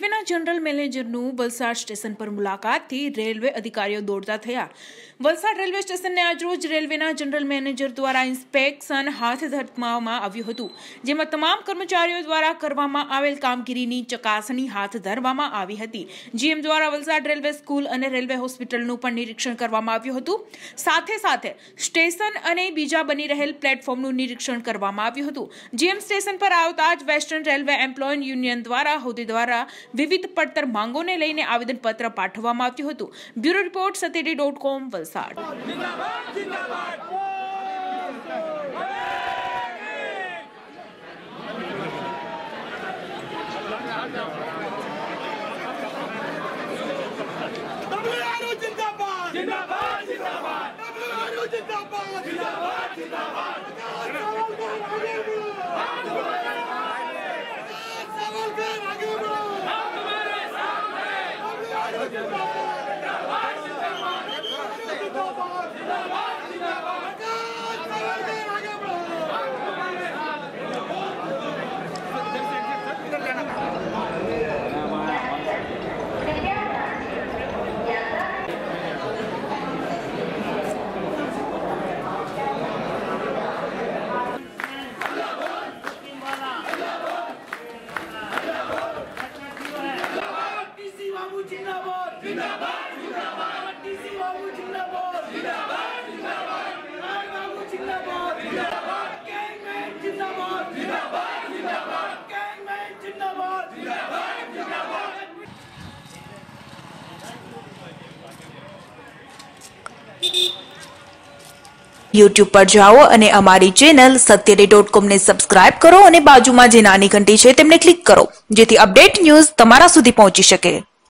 Melvin general મેનેજરનું Valsad station પર મુલાકાતથી રેલવે અધિકારીઓ દોડતા થયા વલસાડ રેલવે સ્ટેશનને આજરોજ રેલવેના જનરલ મેનેજર દ્વારા ઇન્સ્પેક્શન હાથ ધરવામાં આવ્યું હતું જેમાં તમામ કર્મચારીઓ દ્વારા કરવામાં આવેલ કામગીરીની ચકાસણી હાથ ધરવામાં આવી હતી જીએમ દ્વારા વલસાડ રેલવે સ્કૂલ અને રેલવે હોસ્પિટલનું પણ નિરીક્ષણ કરવામાં આવ્યું હતું સાથે સાથે સ્ટેશન અને બીજા બની રહેલ પ્લેટફોર્મનું નિરીક્ષણ કરવામાં આવ્યું હતું જીએમ સ્ટેશન પર આવતા જ વેસ્ટર્ન રેલવે એમ્પ્લોય યુનિયન દ્વારા દ્વારા વિવિધ પડતર માંગોને લેને આવેદન પત્ર પાઠવવામાં આવતું બ્યુરો રિપોર્ટ સતીટી.com વલસાડ જીનબાાદ જીનબાાદ હલેલુયાહ હલેલુયાહ નમસ્કાર જીનબાાદ જીનબાાદ જીનબાાદ જીનબાાદ જીનબાાદ જીનબાાદ Hallelujah. जिंदाबाद जिंदाबाद जिंदाबाद डीसी बाबू जिंदाबाद जिंदाबाद जिंदाबाद राय बाबू जिंदाबाद जिंदाबाद गैंगमैन जिंदाबाद जिंदाबाद जिंदाबाद गैंगमैन जिंदाबाद जिंदाबाद जिंदाबाद યુટ્યુબ પર જાઓ અને અમારી ચેનલ સત્યડે ડોટ કોમને સબસ્ક્રાઇબ કરો અને બાજુમાં જે નાની ઘંટી છે તેમને ક્લિક કરો જેથી અપડેટ ન્યૂઝ તમારા સુધી પહોંચી